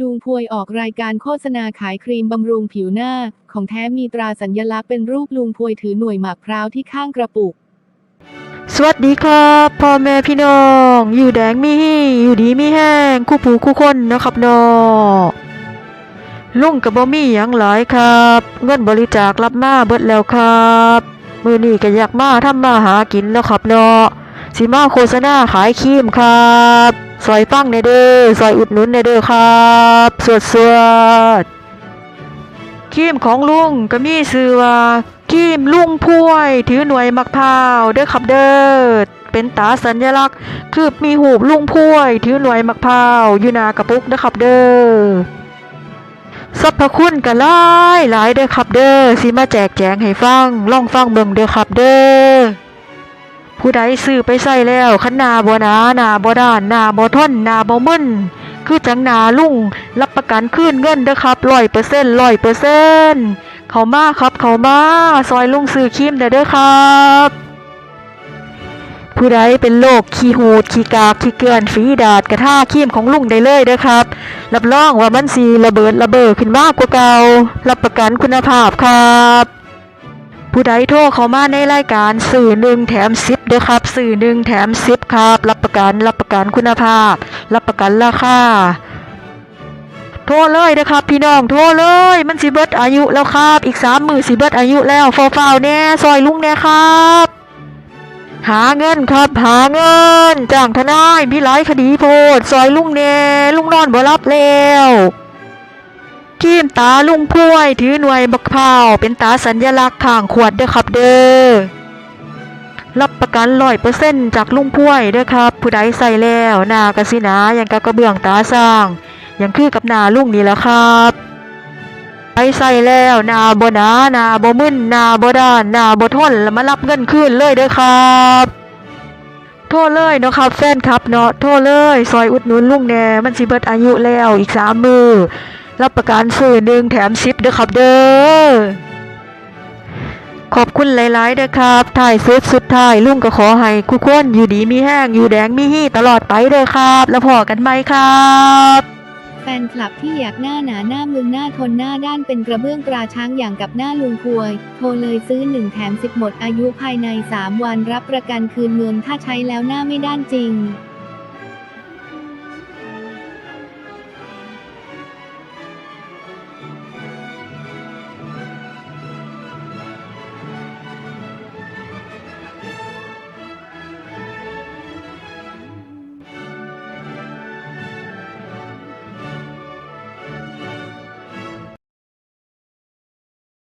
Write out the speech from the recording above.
ลุงพวยออกรายการโฆษณาขายครีมบำรุงผิวหน้า ของแท้มีตราสัญลักษณ์เป็นรูปลุงพวยถือหน่วยหมากพร้าวที่ข้างกระปุก สวัสดีครับพ่อแม่พี่น้อง อยู่แดงมีฮีอยู่ดีมีแห้งคู่ผูคู่คนนะครับนาะลุงกับบ่มีหยังหลายครับ เงินบริจาครับมาเบิดแล้วครับ มือนี้ก็อยากมาทำมาหากินแล้วครับเนาะสิมาโฆษณาขายครีมครับ ซอยฟังในเด้อซอยอุดหนุนในเด้อครับสวดสวดครีมของลุงก็มีชื่อว่าครีมลุงพ้วย ถือหน่วยมักพร้าวเด้อครับเด้อเป็นตาสัญลักษณ์ คือมีหูปลุงพ้วย ถือหน่วยมักพร้าวอยู่นากระปุกเด้อครับเด้อสรรพคุณก็หลายหลายเด้อครับเด้อสิมาแจกแจงให้ฟัง ลองฟังเบิ่งเด้อครับเด้อ ผู้ใดซื้อไปใส่แล้วคันาบ่หนาหนาบ่ด้านหนาบ่ทนหนาบ่มึนคือจังหนาลุงรับประกันคืนเงินเด้อครับร้อยเปอร์เซ็นต์ร้อยเปอร์เซ็นต์เขามาครับเขามาซอยลุงซื้อครีมเด้อเด้อครับ ผู้ใดเป็นโรคขี้หูดขี้กากขี้เกลื่อนฝีดาดกระท่าครีมของลุงได้เลยเด้อครับ รับรองว่ามันสีระเบิดระเบ้อขึ้นมากกว่าเก่ารับประกันคุณภาพครับ ผู้ใดโทรเข้ามาในรายการสื่อหนึ่งแถมสิบเด้อครับสื่อหนึ่งแถมสิบครับ รับประกันรับประกันคุณภาพ รับประกันราคาโทรเลยนะครับพี่น้องโทรเลย มันสิเบิดอายุแล้วครับ อีกสามมือสิเบิดอายุแล้วฟอฟ้าวแน่ซอยลุงแน่ครับ หาเงินครับหาเงินจ้างทนายมีหลคดีโพดซอยลุงแน่ลุงนอนบ่รับแล้ว ทีมตาลุงพ้วย ถือหน่วยบักพร้าวเป็นตาสัญลักษณ์ข้างขวดเด้อครับเด้อรับประกันร้อยเปอร์เซ็นต์จากลุงพ้วยเด้อครับ ผู้ใดใส่แล้วหน้ากระสิหนาอย่างกะกระเบื้องตาสร้างอย่างคือกับหน้าลุงนี่แหละครับไปใส่แล้วนาบนานาบมึนนาบด้านนาบทนแล้วมารับเงินคืนเลยเด้อครับ โทษเลยเนาะครับแฟนครับเนาะโทษเลย ซอยอุดหนุนลุงแหน่มันสิเบิดอายุแล้วอีกสามมือ รับประกันซื้อหนึ่งแถมสิบเด้อครับเด้อขอบคุณหลายๆเด้อครับถ่ายสุดสุดท้ายลุงก็ขอให้คุกคนอยู่ดีมีแห้งอยู่แดงมีฮี่ตลอดไปเด้อครับ แล้วพอกันไหมครับ แฟนคลับที่อยากหน้าหนาหน้ามึงหน้าทนหน้าด้านเป็นกระเบื้องตราช้างอย่างกับหน้าลุงพวย โทรเลยซื้อ1แถม10หมดอายุภายใน 3 วันรับประกันคืนเงินถ้าใช้แล้วหน้าไม่ด้านจริง